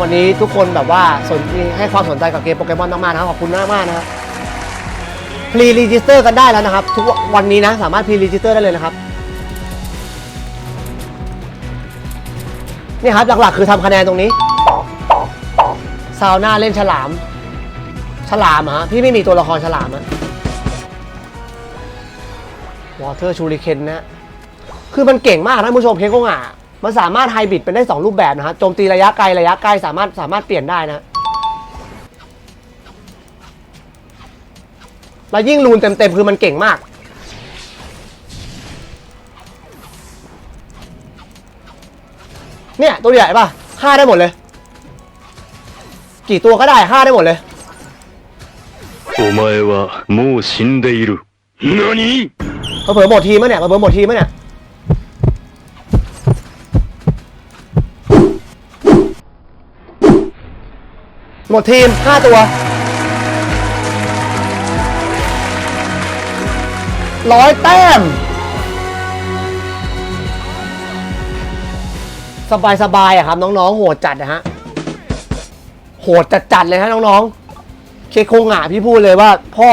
วันนี้ทุกคนแบบว่าสนให้ความสนใจกับเกมโปเกมอนมากๆนะครับขอบคุณมากมากๆนะครับพรีรีจิสเตอร์กันได้แล้วนะครับ ทุกวันนี้นะสามารถพรีรีจิสเตอร์ได้เลยนะครับนี่ครับหลักๆคือทำคะแนนตรงนี้ซาวน่าเล่นฉลาม ฉลามฮะพี่ไม่มีตัวละครฉลามอะวอเตอร์ชูริเคนนะ คือมันเก่งมากท่านผู้ชมเคโกงะ มันสามารถไฮบริดเป็นได้ 2 รูปแบบนะฮะโจมตีระยะไกลระยะใกล้สามารถสามารถเปลี่ยนได้นะ แล้วยิ่งรูนเต็มๆ คือมันเก่งมาก เนี่ย ตัวใหญ่ป่ะห้าได้หมดเลย กี่ตัวก็ได้ห้าได้หมดเลย お前はもう死んでいる。何 เผลอๆหมดทีมมั้ยเนี่ยเผลอๆหมดทีมมั้ยเนี่ย หมดทีม 5 ตัว ร้อยแต้ม สบายสบายอะครับน้องๆ โหดจัดนะฮะ โหดจัดจัดเลยฮะน้องๆ เคโคงะพี่พูดเลยว่าพ่อ